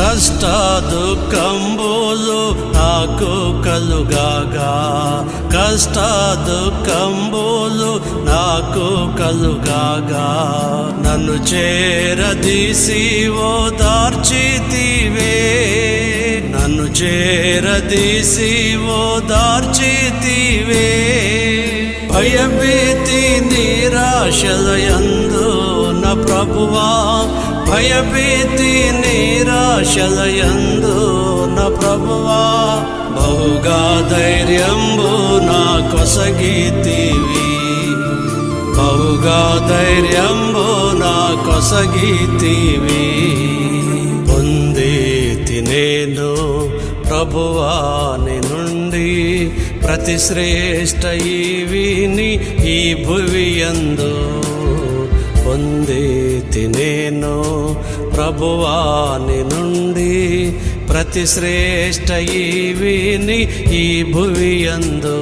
కష్ట దుఃఖంబులు నాకు కలుగాగా. కష్ట దుఃఖంబులు నాకు కలుగాగా. నన్ను చేరదీసి ఓదార్చితివే నన్ను చేరదీసి ఓదార్చితివే భయభీతి నిరాశలయందు నా ప్రభువా భయభీతి నిరాశలయందు నా ప్రభువా బహుగా ధైర్యంబు నా కొసగీతివి. బహుగా ధైర్యంబు నా కొసగీతివి. పొందేతి నేను ప్రభువాని నుండి ప్రతి శ్రేష్ట విని ఈ భువియందో ప్రభువాని నుండి ప్రతి శ్రేష్ట విని ఈ భువియందు